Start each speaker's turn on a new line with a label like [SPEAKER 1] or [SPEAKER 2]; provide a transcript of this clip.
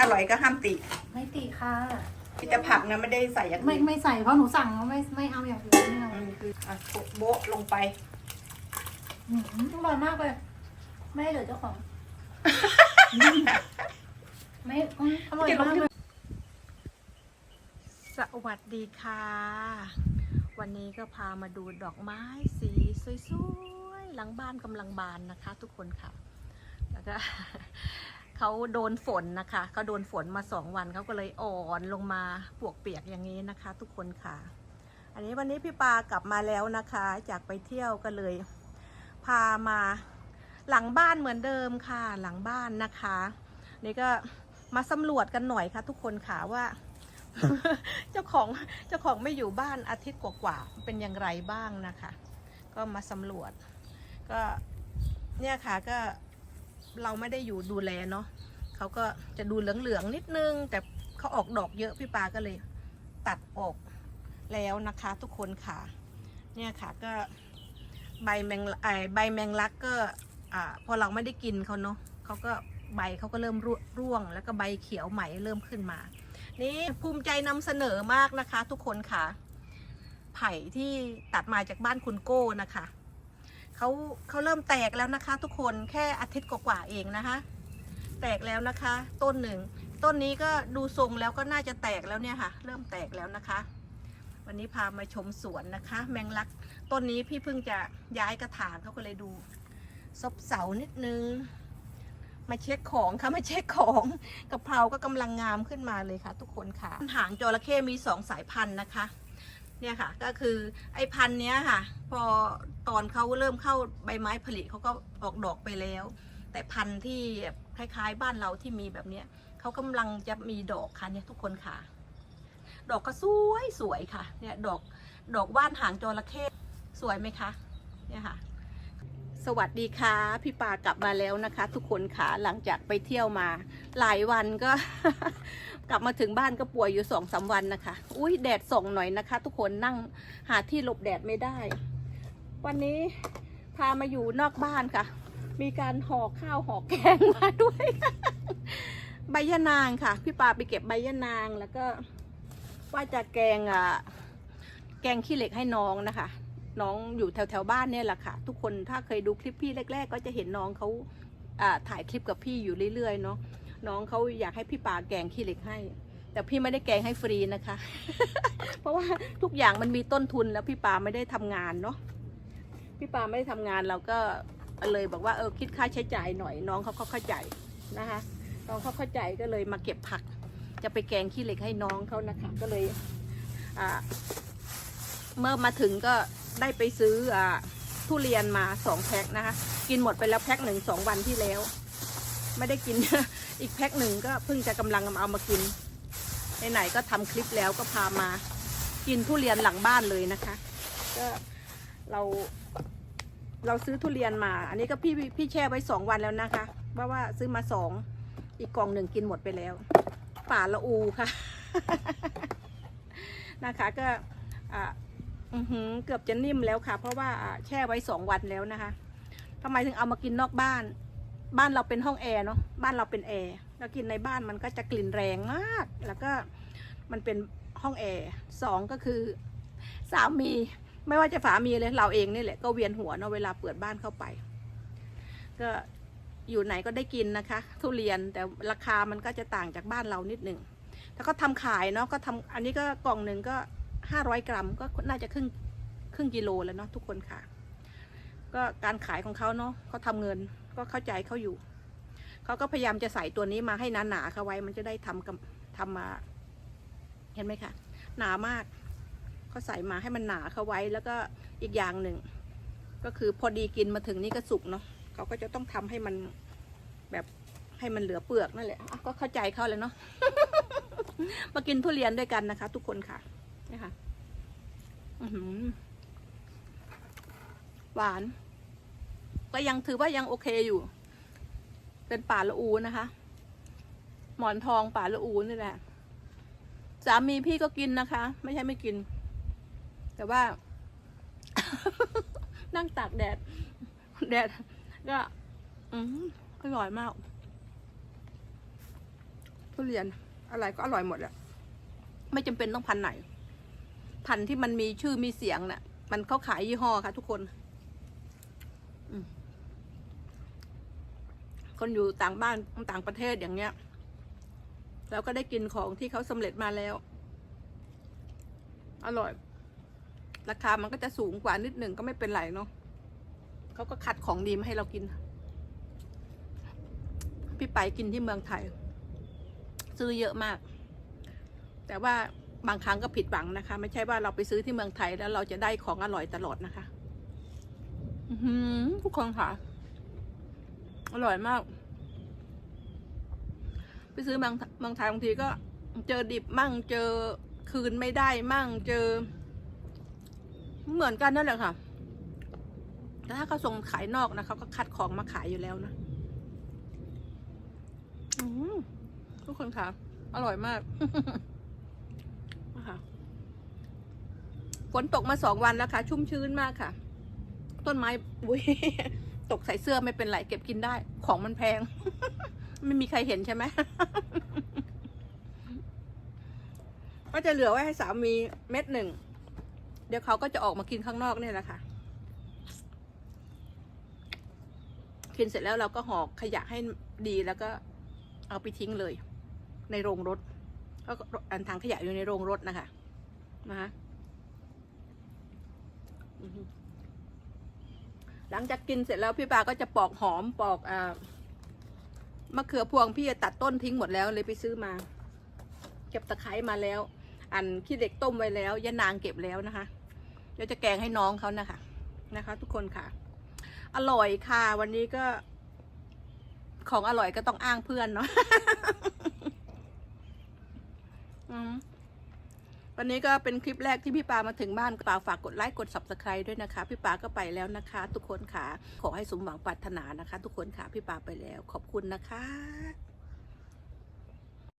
[SPEAKER 1] อร่อยก็ห้ามติ
[SPEAKER 2] ไม่ตีค่ะ
[SPEAKER 1] พี่จะผักนะไม่ได้ใส่อย่าง
[SPEAKER 2] ไม่
[SPEAKER 1] อื่น
[SPEAKER 2] ไม่ใส่เพราะหนูสั่งว่าไม่ไม่เอาอย่างอื่นไม่เอา
[SPEAKER 1] อืมคืออะโบ๊ะลงไป
[SPEAKER 2] อืมอร่อยมากเลย ไม่เหลือเจ้าของ ไม่อืมอร่อยมากเลย
[SPEAKER 1] สวัสดีค่ะ วันนี้ก็พามาดูดอกไม้สีสวยๆ หลังบ้านกำลังบานนะคะ ทุกคนค่ะ แล้วก็ เขาโดนฝนนะคะเขาโดนฝนมาสองวันเขาก็เลยอ่อนลงมาปวกเปียกอย่างนี้นะคะ ทุกคนค่ะ อันนี้วันนี้พี่ปากลับมาแล้วนะคะ จากไปเที่ยวก็เลย พามาหลังบ้านเหมือนเดิมค่ะ หลังบ้านนะคะ นี่ก็มาสำรวจกันหน่อยค่ะ ทุกคนค่ะว่า เจ้าของเจ้าของไม่อยู่บ้านอาทิตย์กว่าๆเป็นอย่างไรบ้างนะคะ ก็มาสำรวจ ก็เนี่ยค่ะก็ เราไม่ได้อยู่ดูแลเนาะเขาก็จะดูเหลืองๆนิดนึง แต่เขาออกดอกเยอะพี่ปาก็เลย ตัดออกแล้วนะคะทุกคนค่ะ เนี่ยค่ะก็ใบแมงไอใบแมงลักก็อ่าพอเราไม่ได้กินเขาเนาะเขาก็ใบเขาก็เริ่มร่วร่วงแล้วก็ใบเขียวใหม่เริ่มขึ้นมา นี่ภูมิใจนำเสนอมากนะคะ ทุกคนค่ะ ไผ่ที่ตัดมาจากบ้านคุณโก้นะคะ เขาเขาเริ่มแตกแล้วนะคะ ทุกคนแค่อาทิตย์กว่าๆเองนะคะ แตกแล้วนะคะ ต้นหนึ่งต้นนี้ก็ดูทรงแล้วก็น่าจะแตกแล้วเนี่ยค่ะ เริ่มแตกแล้วนะคะ วันนี้พามาชมสวนนะคะ แมงลักต้นนี้พี่เพิ่งจะย้ายกระถางเขาก็เลยดูซบเสานิดนึง มาเช็คของค่ะมาเช็คของกะเพราก็กำลังงามขึ้นมาเลยค่ะ ทุกคนค่ะหางจระเข้มีสองสายพันธุ์นะคะ เนี่ยค่ะ ก็คือไอ้พันธุ์เนี้ยค่ะ พอตอนเขาเริ่มเข้าใบไม้ผลิเขาก็ออกดอกไปแล้ว แต่พันธุ์ที่คล้ายๆ บ้านเราที่มีแบบเนี้ยเขากำลังจะมีดอกค่ะเนี่ยทุกคนค่ะ ดอกก็สวยสวยค่ะ เนี่ยดอกดอกว่านหางจระเข้สวยไหมคะเนี่ยค่ะ สวัสดีค่ะ พี่ปากลับมาแล้วนะคะ ทุกคนค่ะหลังจากไปเที่ยวมา หลายวันก็ กลับมาถึงบ้านก็ป่วยอยู่สองสามวันนะคะ อุ้ยแดดส่องหน่อยนะคะ ทุกคนนั่งหาที่หลบแดดไม่ได้ วันนี้พามาอยู่นอกบ้านค่ะ มีการห่อข้าวห่อแกงมาด้วยใบยะนางค่ะ พี่ปาไปเก็บใบยะนางแล้วก็ว่าจะแกงอะแกงขี้เหล็กให้น้องนะคะ น้องอยู่แถวแถวบ้านเนี่ยแหละค่ะ ทุกคนถ้าเคยดูคลิปพี่แรก ๆ ก็จะเห็นน้องเขาอ่าถ่ายคลิปกับพี่อยู่เรื่อยๆเนาะ น้องเขาอยากให้พี่ปาแกงขี้เหล็กให้ แต่พี่ไม่ได้แกงให้ฟรีนะคะ เพราะว่าทุกอย่างมันมีต้นทุนแล้วพี่ปาไม่ได้ทำงานเนาะพี่ปาไม่ได้ทำงานเราก็เลยบอกว่าเออคิดค่าใช้จ่ายหน่อยน้องเขาเข้าใจนะคะน้องเขาเข้าใจก็เลยมาเก็บผัก จะไปแกงขี้เหล็กให้น้องเขานะคะก็เลยเมื่อมาถึงก็ได้ไปซื้ออทุเรียนมาสองแพ็คนะคะ กินหมดไปแล้วแพ็คหนึ่งสองวันที่แล้ว ไม่ได้กิน อีกแพ็คหนึ่งก็เพิ่งจะกำลังเอามากินไหนๆก็ทำคลิปแล้วก็พามา กินทุเรียนหลังบ้านเลยนะคะ ก็เราเราซื้อทุเรียนมา อันนี้ก็พี่พี่แช่ไว้สองวันแล้วนะคะเพราะว่าซื้อมาสองอีกกล่องหนึ่งกินหมดไปแล้ว ป่าละอูค่ะ นะคะ ก็อ่าอือหือเกือบจะนิ่มแล้วค่ะ เพราะว่าอ่าแช่ไว้สองวันแล้วนะคะทำไมถึงเอามากินนอกบ้าน บ้านเราเป็นห้องแอร์เนาะบ้านเราเป็นแอร์แล้วกินในบ้านมันก็จะกลิ่นแรงมาก แล้วก็มันเป็นห้องแอร์สองก็คือสามีไม่ว่าจะสามีเลยเราเองนี่แหละก็เวียนหัวเนาะเวลาเปิดบ้านเข้าไป ก็อยู่ไหนก็ได้กินนะคะ ทุเรียนแต่ราคามันก็จะต่างจากบ้านเรานิดหนึ่งแล้วก็ทำขายเนาะก็ทำอันนี้ก็กล่องหนึ่งก็ห้าร้อยกรัมก็น่าจะครึ่งครึ่งกิโลแล้วเนาะทุกคนค่ะ ก็การขายของเขาเนาะเขาทำเงิน ก็เข้าใจเขาอยู่ เขาก็พยายามจะใส่ตัวนี้มาให้หนาๆเขาไว้ มันจะได้ทำกับทำมา เห็นไหมคะ หนามาก เขาใส่มาให้มันหนาเขาไว้ แล้วก็อีกอย่างหนึ่ง ก็คือพอดีกินมาถึงนี่ก็สุกเนาะ เขาก็จะต้องทำให้มันแบบให้มันเหลือเปลือกนั่นแหละอะก็เข้าใจเขาเลยเนาะ มากินทุเรียนด้วยกันนะคะ ทุกคนค่ะนี่ค่ะอื้อหือหวาน ก็ยังถือว่ายังโอเคอยู่ เป็นป่าละอูนะคะ หมอนทองป่าละอูนี่แหละ สามีพี่ก็กินนะคะ ไม่ใช่ไม่กิน แต่ว่า นั่งตากแดด แดด ก็ อืมอร่อยมากทุเรียนอะไรก็อร่อยหมดอะไม่จำเป็นต้องพันไหน พันที่มันมีชื่อมีเสียงน่ะ มันเขาขายยี่ห้อค่ะทุกคนอืม คนอยู่ต่างบ้านต่างประเทศอย่างเงี้ยเราก็ได้กินของที่เขาสำเร็จมาแล้ว อร่อย ราคามันก็จะสูงกว่านิดหนึ่งก็ไม่เป็นไรเนาะเขาก็คัดของดีมาให้เรากิน พี่ไปกินที่เมืองไทย ซื้อเยอะมาก แต่ว่าบางครั้งก็ผิดหวังนะคะ ไม่ใช่ว่าเราไปซื้อที่เมืองไทยแล้วเราจะได้ของอร่อยตลอดนะคะ อือหือทุกคนค่ะ อร่อยมาก ไปซื้อเมืองเมืองไทยบางทีก็เจอดิบมั่งเจอคืนไม่ได้มั่งเจอ เหมือนกันนั่นแหละค่ะแต่ถ้าเขาส่งขายนอกนะเขาก็คัดของมาขายอยู่แล้วนะอืมทุกคนค่ะ อร่อยมากนะคะฝนตกมาสองวันแล้วค่ะ ชุ่มชื้นมากค่ะ ต้นไม้อุ้ย ตกใส่เสื้อไม่เป็นไรเก็บกินได้ ของมันแพง ไม่มีใครเห็นใช่ไหมก็จะเหลือไว้ให้สามีเม็ดหนึ่ง เดี๋ยวเขาก็จะออกมากินข้างนอกเนี่ยแหละค่ะกินเสร็จแล้วเราก็ห่อขยะให้ดีแล้วก็เอาไปทิ้งเลย ในโรงรถก็อันทางขยะอยู่ในโรงรถนะคะนะคะ หลังจากกินเสร็จแล้วพี่ปาก็จะปอกหอมปอกอ่ามะเขือพวงพี่จะตัดต้นทิ้งหมดแล้วเลยไปซื้อมา เก็บตะไคร้มาแล้ว อันขี้เด็กต้มไว้แล้วยะนางเก็บแล้วนะคะเดี๋ยวจะแกงให้น้องเขานะคะนะคะ ทุกคนค่ะ อร่อยค่ะ วันนี้ก็ ของอร่อยก็ต้องอ้างเพื่อนเนาะ อืม วันนี้ก็เป็นคลิปแรกที่พี่ปามาถึงบ้านปาฝากกดไลค์กด subscribe ด้วยนะคะ พี่ปาก็ไปแล้วนะคะ ทุกคนค่ะ ขอให้สมหวังปรารถนานะคะ ทุกคนค่ะพี่ปาไปแล้ว ขอบคุณนะคะ